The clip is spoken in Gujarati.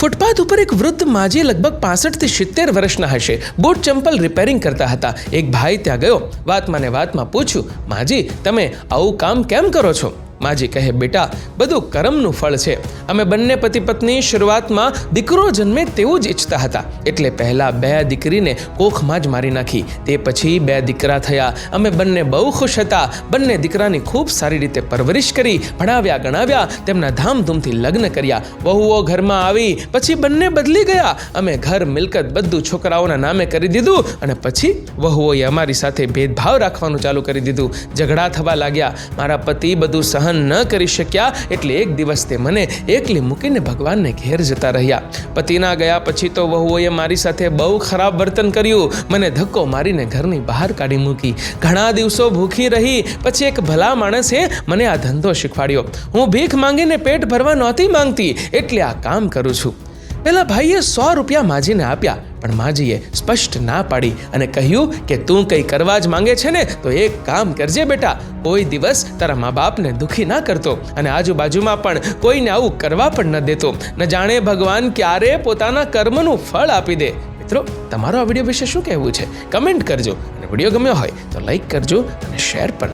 ફૂટપાથ ઉપર એક વૃદ્ધ માજી લગભગ પાસઠથી સિત્તેર વર્ષના હશે. બૂટ ચંપલ રિપેરિંગ કરતા હતા. એક ભાઈ ત્યાં ગયો. વાતમાં ને વાતમાં પૂછ્યું, માજી, તમે આવું કામ કેમ કરો છો? માજી કહે, બેટા, બધું કર્મનું ફળ છે. અમે બંને પતિ પત્ની શરૂઆતમાં દીકરો જન્મે તેવું જ ઈચ્છતા હતા. એટલે પહેલા બે દીકરીને કોખમાં જ મારી નાખી. તે પછી બે દીકરા થયા. અમે બંને બહુ ખુશ હતા. બંને દીકરાની ખૂબ સારી રીતે પરવરિશ કરી, ભણાવ્યા, ગણાવ્યા, તેમના ધામધૂમથી લગ્ન કર્યા. વહુઓ ઘરમાં આવી, પછી બંને બદલી ગયા. અમે ઘર, મિલકત બધું છોકરાઓના નામે કરી દીધું અને પછી વહુઓએ અમારી સાથે ભેદભાવ રાખવાનું ચાલુ કરી દીધું. ઝઘડા થવા લાગ્યા. મારા પતિ બધું સહન ન કરી શક્યા એટલે એક દિવસ તે મને એકલી મૂકીને ભગવાનને ઘેર જતા રહ્યા. પતિના ગયા પછી તો વહુઓએ મારી સાથે બહુ ખરાબ વર્તન કર્યું. મને ધક્કો મારીને ઘરની બહાર કાઢી મૂકી. ઘણા દિવસો ભૂખી રહી, પછી એક ભલા માણસે મને આ ધંધો શીખવાડ્યો. હું ભીખ માંગીને પેટ ભરવા નહોતી માંગતી, એટલે આ કામ કરું છું. પેલા ભાઈએ સો રૂપિયા માજીને આપ્યા, પણ માજીએ સ્પષ્ટ ના પાડી અને કહ્યું કે તું કંઈ કરવા જ માંગે છે ને, તો એક કામ કરજે બેટા, કોઈ દિવસ તારા મા બાપને દુઃખી ના કરતો અને આજુબાજુમાં પણ કોઈને આવું કરવા પણ ન દેતો. ન જાણે ભગવાન ક્યારે પોતાના કર્મનું ફળ આપી દે. મિત્રો, તમારો આ વીડિયો વિશે શું કહેવું છે? કમેન્ટ કરજો અને વીડિયો ગમ્યો હોય તો લાઈક કરજો અને શેર પણ